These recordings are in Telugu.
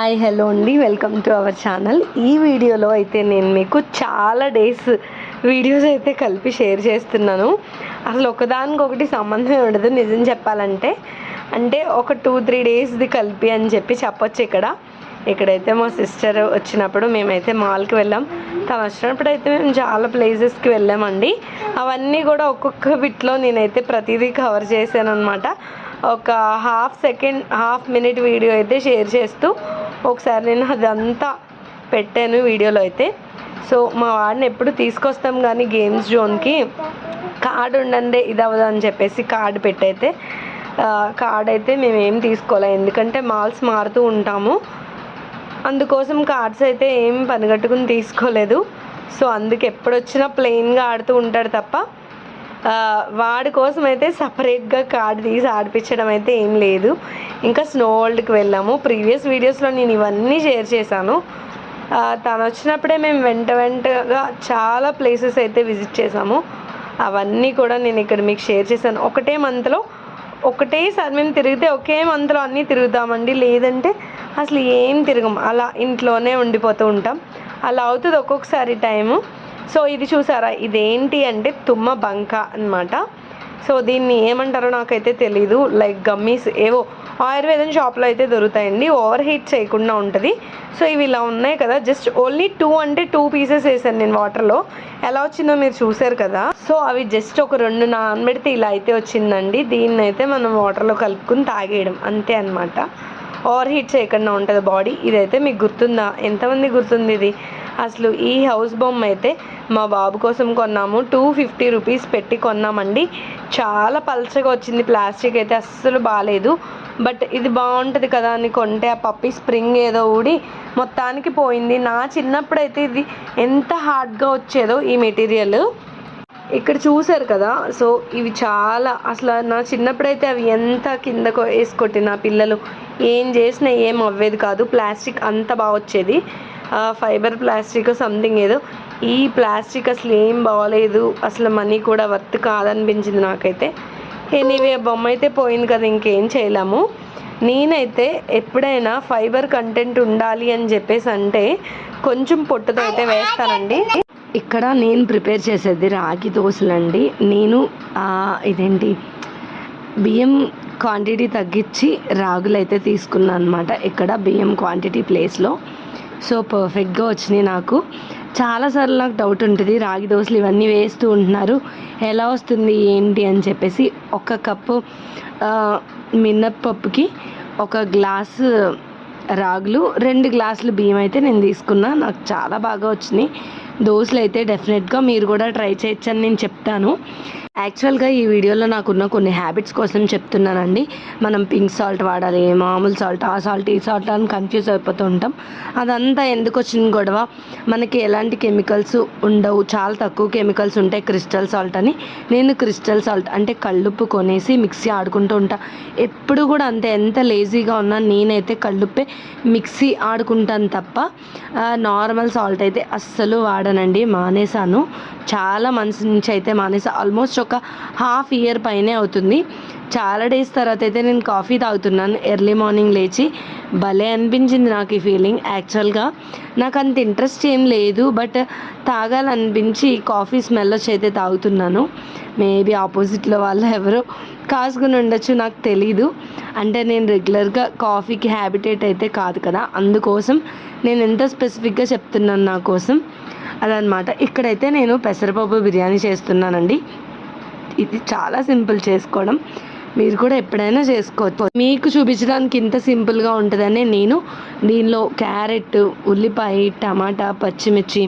హాయ్ హలో అండి. Welcome to our channel. ఈ వీడియోలో అయితే నేను మీకు చాలా డేస్ వీడియోస్ అయితే కలిపి షేర్ చేస్తున్నాను. అసలు ఒకదానికొకటి సంబంధం ఉండదు. నిజం చెప్పాలంటే అంటే ఒక టూ త్రీ డేస్ది కలిపి అని చెప్పి చెప్పొచ్చు ఇక్కడ. ఇక్కడైతే మా సిస్టర్ వచ్చినప్పుడు మేమైతే మాల్కి వెళ్ళాం. తను వచ్చినప్పుడు అయితే మేము చాలా ప్లేసెస్కి వెళ్ళామండి. అవన్నీ కూడా ఒక్కొక్క బిట్లో నేనైతే ప్రతిదీ కవర్ చేశాను అనమాట ఒక half second half minute video అయితే షేర్ చేస్తూ ఒకసారి నేను అదంతా పెట్టాను వీడియోలో అయితే. సో మా వాడిని ఎప్పుడు తీసుకొస్తాం కానీ గేమ్స్ జోన్కి కార్డు ఉండండి ఇది అవ్వదు అని చెప్పేసి కార్డు పెట్టయితే కార్డ్ అయితే మేము ఏం తీసుకోలే. ఎందుకంటే మాల్స్ మారుతూ ఉంటాము. అందుకోసం కార్డ్స్ అయితే ఏం పనిగట్టుకుని తీసుకోలేదు. సో అందుకు ఎప్పుడు వచ్చినా ప్లెయిన్గా ఆడుతూ ఉంటాడు తప్ప వాడి కోసం అయితే సపరేట్గా కార్డు తీసి ఆడిపించడం అయితే ఏం లేదు. ఇంకా స్నో వరల్డ్కి వెళ్ళాము. ప్రీవియస్ వీడియోస్లో నేను ఇవన్నీ షేర్ చేశాను. తను వచ్చినప్పుడే మేము వెంట వెంటగా చాలా ప్లేసెస్ అయితే విజిట్ చేసాము అవన్నీ కూడా నేను ఇక్కడ మీకు షేర్ చేశాను. ఒకటే మంత్లో ఒకటేసారి మేము తిరిగితే ఒకే మంత్లో అన్నీ తిరుగుతామండి. లేదంటే అసలు ఏం తిరగం. అలా ఇంట్లోనే ఉండిపోతూ ఉంటాం. అలా అవుతుంది ఒక్కొక్కసారి టైము. సో ఇది చూసారా? ఇదేంటి అంటే తుమ్మ బంక అన్నమాట. సో దీన్ని ఏమంటారో నాకైతే తెలీదు. లైక్ గమ్మీస్ ఏవో ఆయుర్వేదం షాప్లో అయితే దొరుకుతాయండి. ఓవర్ హీట్ చేయకుండా ఉంటుంది. సో ఇవి ఇలా ఉన్నాయి కదా. జస్ట్ ఓన్లీ టూ అంటే టూ పీసెస్ వేసాను నేను వాటర్లో. ఎలా వచ్చిందో మీరు చూసారు కదా. సో అవి జస్ట్ ఒక రెండు నానబెడితే ఇలా అయితే వచ్చిందండి. దీన్ని అయితే మనం వాటర్లో కలుపుకుని తాగేయడం. అంతే అనమాట ఓవర్ హీట్ చేయకుండా ఉంటుంది బాడీ. ఇదైతే మీకు గుర్తుందా? ఎంతమంది గుర్తుంది ఇది? అసలు ఈ హౌస్ బొమ్మ అయితే మా బాబు కోసం కొన్నాము. టూ ఫిఫ్టీ రూపీస్ పెట్టి కొన్నామండి. చాలా పల్చగా వచ్చింది. ప్లాస్టిక్ అయితే అస్సలు బాగాలేదు బట్ ఇది బాగుంటుంది కదా అని కొంటే ఆ పప్పి స్ప్రింగ్ ఏదో ఊడి మొత్తానికి పోయింది. నా చిన్నప్పుడు అయితే ఇది ఎంత హార్డ్గా వచ్చేదో ఈ మెటీరియల్ ఇక్కడ చూసారు కదా? సో ఇవి చాలా అసలు నా చిన్నప్పుడైతే అవి ఎంత కిందకు వేసుకొట్టి నా పిల్లలు. ఏం చేసినా ఏం అవ్వేది కాదు. ప్లాస్టిక్ అంత బాగా వచ్చేది. ఫైబర్ ప్లాస్టిక్ సంథింగ్ ఏదో. ఈ ప్లాస్టిక్ అసలు ఏం బాగోలేదు అసలు మనీ కూడా వర్త్ కాదనిపించింది నాకైతే. ఎనీవే బొమ్మ అయితే పోయింది కదా ఇంకేం చేయలేము. నేనైతే ఎప్పుడైనా ఫైబర్ కంటెంట్ ఉండాలి అని చెప్పేసి అంటే కొంచెం పొట్టుతో అయితే వేస్తానండి. ఇక్కడ నేను ప్రిపేర్ చేసేది రాగి దోశలండి నేను ఇదేంటి బియ్యం క్వాంటిటీ తగ్గించి రాగులు అయితే తీసుకున్నాను అనమాట ఇక్కడ బియ్యం క్వాంటిటీ ప్లేస్లో. సో పర్ఫెక్ట్గా వచ్చినాయి నాకు. చాలాసార్లు నాకు డౌట్ ఉంటుంది రాగి దోశలు ఇవన్నీ వేస్తూ ఉంటున్నారు. ఎలా వస్తుంది ఏంటి అని చెప్పేసి ఒక కప్పు మినప్పప్పుకి ఒక గ్లాసు రాగులు రెండు గ్లాసులు బియ్యం అయితే నేను తీసుకున్నా. నాకు చాలా బాగా వచ్చినాయి. దోశలు అయితే డెఫినెట్గా మీరు కూడా ట్రై చేయొచ్చని నేను చెప్తాను. యాక్చువల్గా ఈ వీడియోలో నాకున్న కొన్ని హ్యాబిట్స్ కోసం చెప్తున్నానండి. మనం పింక్ సాల్ట్ వాడాలి మామూలు సాల్ట్ ఆ సాల్ట్ ఈ సాల్ట్ అని కన్ఫ్యూజ్ అయిపోతూ ఉంటాం. అదంతా ఎందుకు వచ్చిన గొడవ? మనకి ఎలాంటి కెమికల్స్ ఉండవు. చాలా తక్కువ కెమికల్స్ ఉంటాయి క్రిస్టల్ సాల్ట్ అని. నేను క్రిస్టల్ సాల్ట్ అంటే కళ్ళుప్పు కొనేసి మిక్సీ ఆడుకుంటూ ఉంటా. ఎప్పుడు కూడా అంతే ఎంత లేజీగా ఉన్నా నేనైతే కళ్ళుప్పే మిక్సీ ఆడుకుంటాను తప్ప నార్మల్ సాల్ట్ అయితే అస్సలు వాడనండి మానేశాను. చాలా మంత్స్ నుంచి అయితే మానేసా ఆల్మోస్ట్ ఒక హాఫ్ ఇయర్ పైనే అవుతుంది. చాలా డేస్ తర్వాత అయితే నేను కాఫీ తాగుతున్నాను. ఎర్లీ మార్నింగ్ లేచి భలే అనిపించింది నాకు ఈ ఫీలింగ్. యాక్చువల్గా నాకు అంత ఇంట్రెస్ట్ ఏం లేదు బట్ తాగాలనిపించి కాఫీ స్మెల్ వచ్చి అయితే తాగుతున్నాను. మేబీ ఆపోజిట్లో వాళ్ళు ఎవరో కాసుకుని ఉండొచ్చు నాకు తెలీదు. అంటే నేను రెగ్యులర్గా కాఫీకి హ్యాబిటేట్ అయితే కాదు కదా. అందుకోసం నేను ఎంత స్పెసిఫిక్గా చెప్తున్నాను నా కోసం? అదనమాట ఇక్కడైతే నేను పెసరపప్పు బిర్యానీ చేస్తున్నానండి. ఇది చాలా సింపుల్ చేసుకోవడం. మీరు కూడా ఎప్పుడైనా చేసుకోవచ్చు. మీకు చూపించడానికి ఇంత సింపుల్గా ఉంటుందని నేను దీనిలో క్యారెట్ ఉల్లిపాయ టమాటా పచ్చిమిర్చి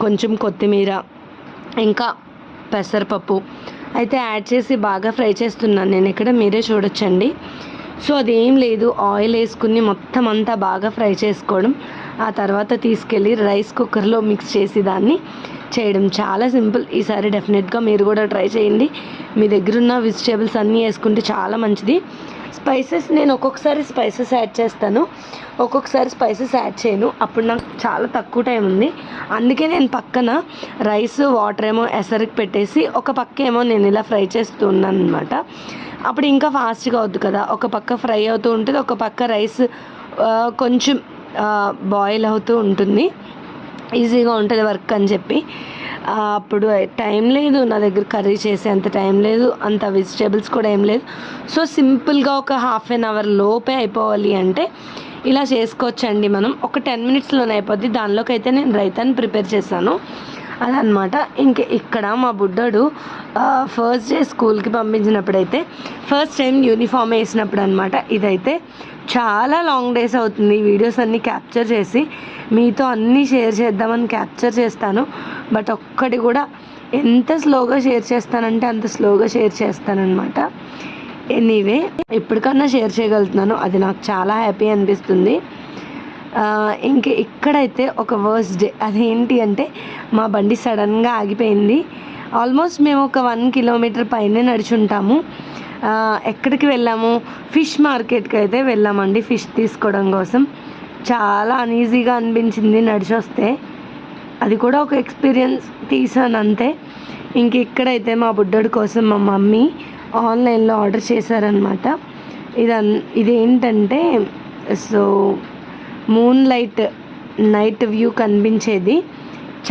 కొంచెం కొత్తిమీర ఇంకా పెసరపప్పు అయితే యాడ్ చేసి బాగా ఫ్రై చేస్తున్నాను. నేను ఇక్కడ మీరే చూడొచ్చండి. సో అదేం లేదు. ఆయిల్ వేసుకుని మొత్తం అంతా బాగా ఫ్రై చేసుకోవడం. ఆ తర్వాత తీసుకెళ్ళి రైస్ కుక్కర్లో మిక్స్ చేసి దాన్ని చేయడం చాలా సింపుల్. ఈసారి డెఫినెట్గా మీరు కూడా ట్రై చేయండి. మీ దగ్గర ఉన్న వెజిటేబుల్స్ అన్నీ వేసుకుంటే చాలా మంచిది. స్పైసెస్ నేను ఒక్కొక్కసారి స్పైసెస్ యాడ్ చేస్తాను. ఒక్కొక్కసారి స్పైసెస్ యాడ్ చేయను. అప్పుడు నాకు చాలా తక్కువ టైం ఉంది. అందుకే నేను పక్కన రైస్ వాటర్ ఏమో ఎసరికి పెట్టేసి ఒక పక్క ఏమో నేను ఇలా ఫ్రై చేస్తూ ఉన్నాను అనమాట అప్పుడు ఇంకా ఫాస్ట్గా అవుద్ది కదా. ఒక పక్క ఫ్రై అవుతూ ఉంటుంది ఒక పక్క రైస్ కొంచెం బాయిల్ అవుతూ ఉంటుంది. ఈజీగా ఉంటుంది వర్క్ అని చెప్పి. అప్పుడు టైం లేదు. నా దగ్గర కర్రీ చేసే అంత టైం లేదు. అంత వెజిటేబుల్స్ కూడా ఏం లేదు. సో సింపుల్గా ఒక హాఫ్ అన్ అవర్ లోపే అయిపోవాలి అంటే ఇలా చేసుకోవచ్చండి మనం. ఒక టెన్ మినిట్స్లోనే అయిపోద్ది. దానిలోకి అయితే నేను రైతాన్ని ప్రిపేర్ చేశాను. అదనమాట ఇంక ఇక్కడ మా బుడ్డోడు ఫస్ట్ డే స్కూల్కి పంపించినప్పుడైతే ఫస్ట్ టైం యూనిఫామ్ వేసినప్పుడు అనమాట ఇదైతే చాలా లాంగ్ డేస్ అవుతుంది వీడియోస్ అన్నీ క్యాప్చర్ చేసి. మీతో అన్నీ షేర్ చేద్దామని క్యాప్చర్ చేస్తాను. బట్ ఒక్కటి కూడా ఎంత స్లోగా షేర్ చేస్తానంటే అంత స్లోగా షేర్ చేస్తానన్నమాట. ఎనీవే ఇప్పటికన్నా షేర్ చేయగలుగుతున్నాను. అది నాకు చాలా హ్యాపీ అనిపిస్తుంది. ఇంక ఇక్కడైతే ఒక వర్స్ డే అదేంటి అంటే మా బండి సడన్గా ఆగిపోయింది. ఆల్మోస్ట్ మేము ఒక వన్ కిలోమీటర్ పైనే నడుచుంటాము. ఎక్కడికి వెళ్ళాము? ఫిష్ మార్కెట్కి అయితే వెళ్ళామండి ఫిష్ తీసుకోవడం కోసం. చాలా అనీజీగా అనిపించింది నడిచొస్తే. అది కూడా ఒక ఎక్స్పీరియన్స్ తీసాను అంతే. ఇంక ఇక్కడైతే మా బుడ్డడు కోసం మా మమ్మీ ఆన్లైన్లో ఆర్డర్ చేశారనమాట ఇదన్ ఇదేంటంటే so moon light night view కనిపించేది.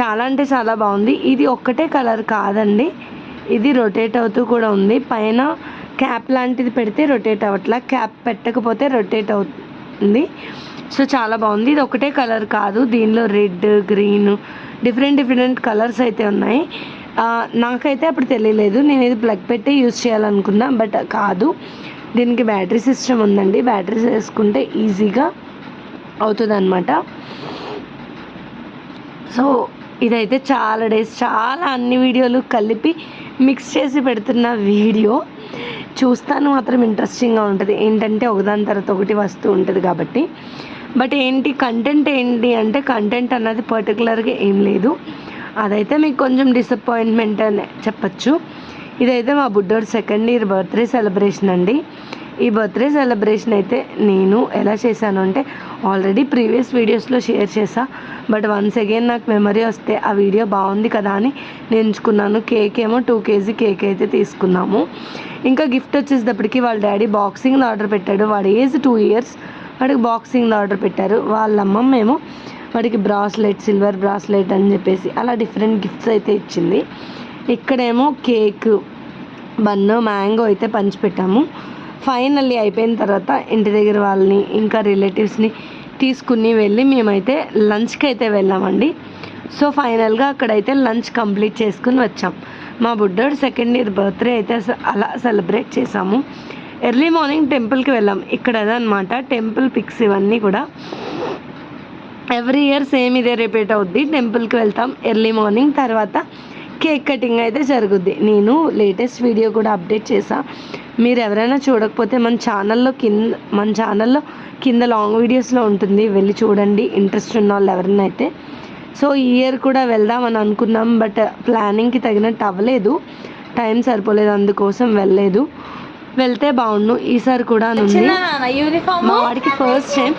చాలా అంటే చాలా బాగుంది. ఇది ఒక్కటే కలర్ కాదండి. ఇది రొటేట్ అవుతూ కూడా ఉంది. పైన క్యాప్ లాంటిది పెడితే రొటేట్ అవ్వట్లా. క్యాప్ పెట్టకపోతే రొటేట్ అవుతుంది. సో చాలా బాగుంది. ఇది ఒకటే కలర్ కాదు. దీనిలో red green different different colours అయితే ఉన్నాయి. నాకైతే అప్పుడు తెలియలేదు. నేను ఇది ప్లగ్ పెట్టి యూజ్ చేయాలనుకున్నా బట్ కాదు. దీనికి బ్యాటరీ సిస్టమ్ ఉందండి. బ్యాటరీస్ వేసుకుంటే ఈజీగా అవుతుంది అనమాట సో ఇదైతే చాలా డేస్ చాలా అన్ని వీడియోలు కలిపి మిక్స్ చేసి పెడుతున్న వీడియో. చూస్తాను మాత్రం ఇంట్రెస్టింగ్గా ఉంటుంది. ఏంటంటే ఒకదాని తర్వాత ఒకటి వస్తూ ఉంటుంది కాబట్టి. బట్ ఏంటి కంటెంట్ ఏంటి అంటే కంటెంట్ అన్నది పర్టికులర్గా ఏం లేదు. అదైతే మీకు కొంచెం డిసప్పాయింట్మెంట్ అని చెప్పచ్చు. ఇదైతే మా బుడ్డోడు సెకండ్ ఇయర్ బర్త్డే సెలబ్రేషన్ అండి. ఈ బర్త్డే సెలబ్రేషన్ అయితే నేను ఎలా చేశాను అంటే ఆల్రెడీ ప్రీవియస్ వీడియోస్లో షేర్ చేశా. బట్ వన్స్ అగైన్ నాకు మెమరీ వస్తే ఆ వీడియో బాగుంది కదా అని నేను ఎంచుకున్నాను కేక్ ఏమో టూ కేజీ కేక్ అయితే తీసుకున్నాము. ఇంకా గిఫ్ట్ వచ్చేసేటప్పటికి వాళ్ళ డాడీ బాక్సింగ్లో ఆర్డర్ పెట్టాడు. వాడి ఏజ్ టూ ఇయర్స్ వాడికి బాక్సింగ్లో ఆర్డర్ పెట్టారు. వాళ్ళ అమ్మమ్మ ఏమో వాడికి బ్రాస్లెట్ సిల్వర్ బ్రాస్లెట్ అని చెప్పేసి అలా డిఫరెంట్ గిఫ్ట్స్ అయితే ఇచ్చింది. ఇక్కడేమో కేక్ బన్ను మ్యాంగో అయితే పంచిపెట్టాము ఫైనల్లీ అయిపోయిన తర్వాత ఇంటి దగ్గర వాళ్ళని ఇంకా రిలేటివ్స్ని తీసుకుని వెళ్ళి మేమైతే లంచ్కి అయితే వెళ్ళామండి. సో ఫైనల్గా అక్కడైతే లంచ్ కంప్లీట్ చేసుకుని వచ్చాం. మా బుడ్డోడు సెకండ్ ఇయర్ బర్త్డే అయితే అలా సెలబ్రేట్ చేసాము ఎర్లీ మార్నింగ్ టెంపుల్కి వెళ్ళాం. ఇక్కడ అనమాట టెంపుల్ పిక్స్ ఇవన్నీ కూడా. ఎవ్రీ ఇయర్ సేమ్ ఇదే రిపీట్ అవుద్ది. టెంపుల్కి వెళ్తాం ఎర్లీ మార్నింగ్ తర్వాత కేక్ కటింగ్ అయితే జరుగుద్ది. నేను లేటెస్ట్ వీడియో కూడా అప్డేట్ చేశాను మీరు ఎవరైనా చూడకపోతే మన ఛానల్లో కింద మన ఛానల్లో కింద లాంగ్ వీడియోస్లో ఉంటుంది. వెళ్ళి చూడండి. ఇంట్రెస్ట్ ఉన్న వాళ్ళు ఎవరైనా అయితే. సో ఈ ఇయర్ కూడా వెళ్దామని అనుకున్నాం. బట్ ప్లానింగ్కి తగినట్టు అవ్వలేదు. టైం సరిపోలేదు. అందుకోసం వెళ్ళలేదు. వెళ్తే బాగుండు. ఈసారి కూడా మా వాడికి ఫస్ట్ టైం.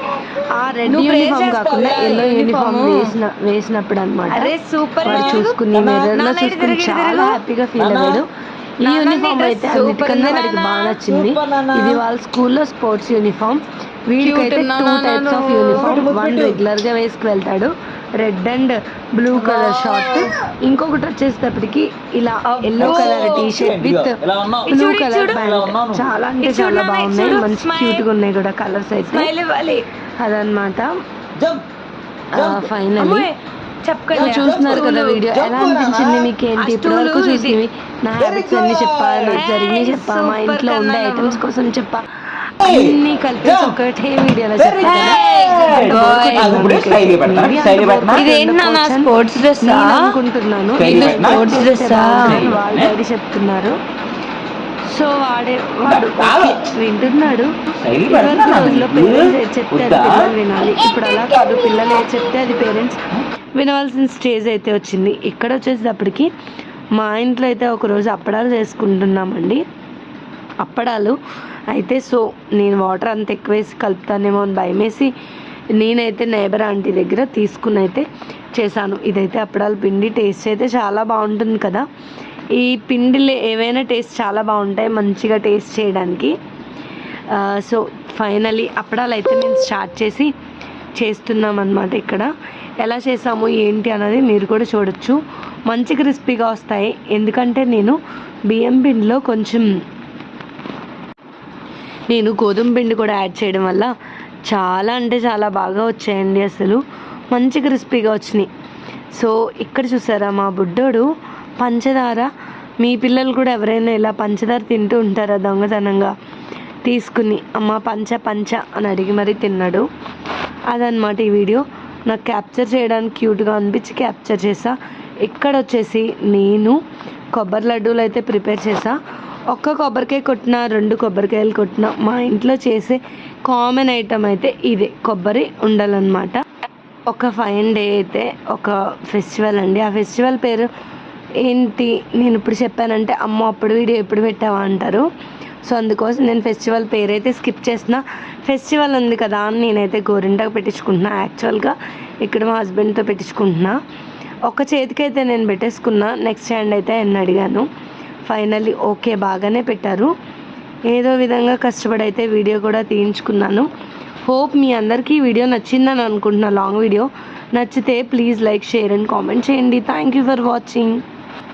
ఆ రెడ్ యూనిఫామ్ కాకుండా ఎల్లో యూనిఫామ్. వేసిన వేసినప్పుడు అనమాట సూపర్ చూసుకుని చాలా హ్యాపీగా ఫీల్ అయ్యాడు. ఈ యూనిఫామ్ అయితే అన్నిటికన్నా super వాడికి. బాగా నచ్చింది. ఇది వాళ్ళ స్కూల్లో sports uniform వీడికైతే two types of. Uniform one పెట్టు. రెగ్యులర్గా వేసుకు వెళ్తాడు. Red and blue colour short ఇంకొకటి వచ్చేటప్పటికి ఇలా yellow colour T shirt with? Blue colour pant? చాలా అంటే చాలా బాగున్నాయి. మంచి. క్యూట్గా ఉన్నాయి కూడా కలర్స్ అయితే. అదనమాట జంప్ ఫైనల్ అమ్మాయి చెప్పకండి చూస్తున్నారు కదా వీడియో ఎలా అనిపించింది. మీకు ఏంటి ఆ ఇప్పటి వరకు చూసినవి నా హ్యాబిట్స్ అన్ని చెప్పా నాకు Hey, జరిగినవి చెప్పా మా ఇంట్లో ఉండే ఐటమ్స్. కోసం చెప్పా అన్ని కలిపి ఒకటే వీడియోలో Very చెప్పా కదా good boy. అది ఇప్పుడు style గా పెడతారా? Maybe style గా అంత పెడతారా? bored ఇదేంటి నాన్న ఉండకపోవచ్చు. స్పోర్ట్స్ డ్రెస్ నేను అనుకుంటున్నాను ఇది Style. బాగుందని వాళ్ళ డాడీ చెప్తున్నారు సో వాడే వాడు. వింటున్నాడు రోజుల్లో? పేరెంట్స్ ఏది చెప్తే అది? పిల్లలు వినాలి ఇప్పుడు అలా కాదు పిల్లలు ఏది చెప్తే అది పేరెంట్స్ వినవలసిన స్టేజ్ అయితే వచ్చింది. ఇక్కడ వచ్చేటప్పటికి మా ఇంట్లో అయితే ఒకరోజు అప్పడాలు చేసుకుంటున్నామండి. అప్పడాలు అయితే సో నేను వాటర్ అంత ఎక్కువ వేసి కలుపుతానేమో అని భయమేసి నేనైతే నేబర్ ఆంటీ దగ్గర తీసుకుని అయితే చేశాను. ఇదైతే అప్పడాల పిండి టేస్ట్ అయితే చాలా బాగుంటుంది కదా. ఈ పిండిలో ఏవైనా టేస్ట్ చాలా బాగుంటాయి మంచిగా టేస్ట్ చేయడానికి. సో ఫైనలీ అప్పడాలు అయితే నేను స్టార్ట్ చేసి చేస్తున్నాం అనమాట ఇక్కడ. ఎలా చేసాము ఏంటి అన్నది మీరు కూడా చూడొచ్చు. మంచి క్రిస్పీగా వస్తాయి. ఎందుకంటే నేను బియ్యం పిండిలో కొంచెం నేను గోధుమ పిండి కూడా యాడ్ చేయడం వల్ల చాలా అంటే చాలా బాగా వచ్చాయండి అసలు. మంచి క్రిస్పీగా వచ్చినాయి. సో ఇక్కడ చూసారా మా బుడ్డోడు పంచదార. మీ పిల్లలు కూడా ఎవరైనా ఇలా పంచదార తింటూ ఉంటారా దొంగతనంగా? తీసుకుని అమ్మ పంచ పంచ అని అడిగి మరీ తిన్నాడు. అదనమాట ఈ వీడియో. నాకు క్యాప్చర్ చేయడానికి క్యూట్గా అనిపించి క్యాప్చర్ చేసా. ఇక్కడ వచ్చేసి నేను కొబ్బరి లడ్డూలు అయితే ప్రిపేర్ చేసా. ఒక్క కొబ్బరికాయ కొట్టిన రెండు కొబ్బరికాయలు కొట్టిన మా ఇంట్లో చేసే కామన్ ఐటమ్ అయితే ఇదే కొబ్బరి ఉండాలన్నమాట. ఒక ఫైన్ డే అయితే ఒక ఫెస్టివల్ అండి. ఆ ఫెస్టివల్ పేరు ఏంటి? నేను ఇప్పుడు చెప్పానంటే అమ్మ అప్పుడు వీడియో ఎప్పుడు పెట్టావా అంటారు. సో అందుకోసం నేను ఫెస్టివల్ పేరు అయితే స్కిప్ చేసిన ఫెస్టివల్ ఉంది కదా అని నేనైతే గోరింటాకు పెట్టించుకుంటున్నా యాక్చువల్గా ఇక్కడ మా హస్బెండ్తో పెట్టించుకుంటున్నా. ఒక చేతికైతే నేను పెట్టేసుకున్నా నెక్స్ట్ హ్యాండ్ అయితే ఆయన అడిగాను. ఫైనల్లీ ఓకే బాగానే పెట్టారు. ఏదో విధంగా కష్టపడి అయితే వీడియో కూడా తీయించుకున్నాను. హోప్ మీ అందరికీ వీడియో నచ్చిందని అనుకుంటున్నా లాంగ్ వీడియో. నచ్చితే please like share and comment చేయండి. Thank you for watching.